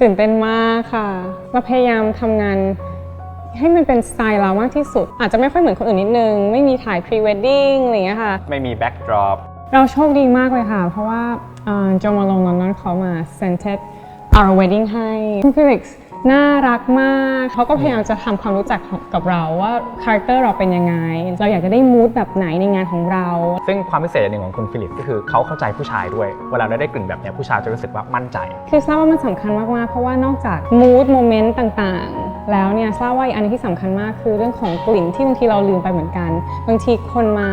ตื่นเต้นมากค่ะเราพยายามทำงานให้มันเป็นสไตล์เรามากที่สุด อาจจะไม่ค่อยเหมือนคนอื่นนิดนึง ไม่มีถ่าย pre wedding อะไรอย่างเงี้ยค่ะ ไม่มีแบ็กดรอปเราโชคดีมากเลยค่ะ เพราะว่าโจมาลงลอนดอนเขามา scented our wedding ให้คุณฟิลิกซ์ น่ารักมากเขาก็พยายามจะทำความรู้จักกับเราว่าคาแรคเตอร์เราเป็นยังไง เราอยากจะได้มูดแบบไหนในงานของเรา ซึ่งความพิเศษอย่างหนึ่งของคุณฟิลิปก็คือเขาเข้าใจผู้ชายด้วย เวลาเราได้กลิ่นแบบเนี้ยผู้ชายจะรู้สึกว่ามั่นใจ คือทราบว่ามันสำคัญมากๆเพราะว่านอกจากมูดโมเมนต์ต่างๆ แล้วเนี่ยทราบว่าอีกอันหนึงที่สำคัญมากคือเรื่องของกลิ่นที่บางทีเราลืมไปเหมือนกัน บางทีคนมา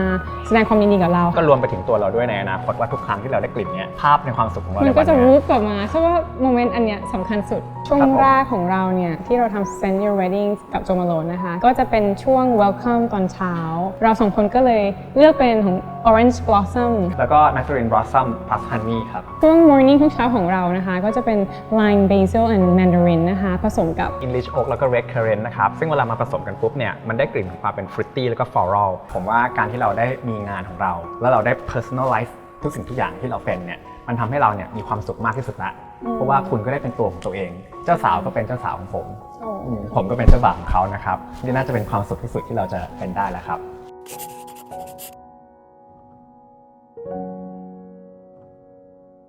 แสดงความยินดีกับเรา ก็รวมไปถึงตัวเราด้วยในอนาคตว่าทุกครั้งที่เราได้กลิ่นเนี้ยภาพในความสุขของเรามันในก็วันจะเนี้รูยปกลับมาใช่ว่าโมเมนต์อันเนี้ยสำคัญสุดช่วงครับผมแรกของเราเนี่ยที่เราทำ Send Your Wedding กับโจมาโลนนะคะ ก็จะเป็นช่วง Welcome ตอนเช้า เราสองคนก็เลยเลือกเป็นของ Orange Blossom แล้วก็ Nectarine Blossom plus Honey ครับ ช่วง Morning ทุกเช้าของเรานะคะ ก็จะเป็น Lime Basil and Mandarin นะคะ ผสมกับ English Oak แล้วก็ Red Currant นะครับ ซึ่งเวลามาผสมกันปุ๊บเนี่ยมันได้กลิ่นของความเป็น fruity แล้วก็ floral ผมว่าการที่เราได้มีงานของเรา แล้วเราได้ personalize ทุกสิ่งทุกอย่างที่เราเป็นเนี่ยมันทำให้เราเนี่ยมีความสุขมากที่สุดละ เพราะว่าคุณก็ได้เป็นตัวของตัวเอง เจ้าสาวก็เป็นเจ้าสาวของผม ผมก็เป็นเจ้าบ่าวของเขานะครับนี่น่าจะเป็นความสุขที่สุดที่เราจะเป็นได้แล้วครับ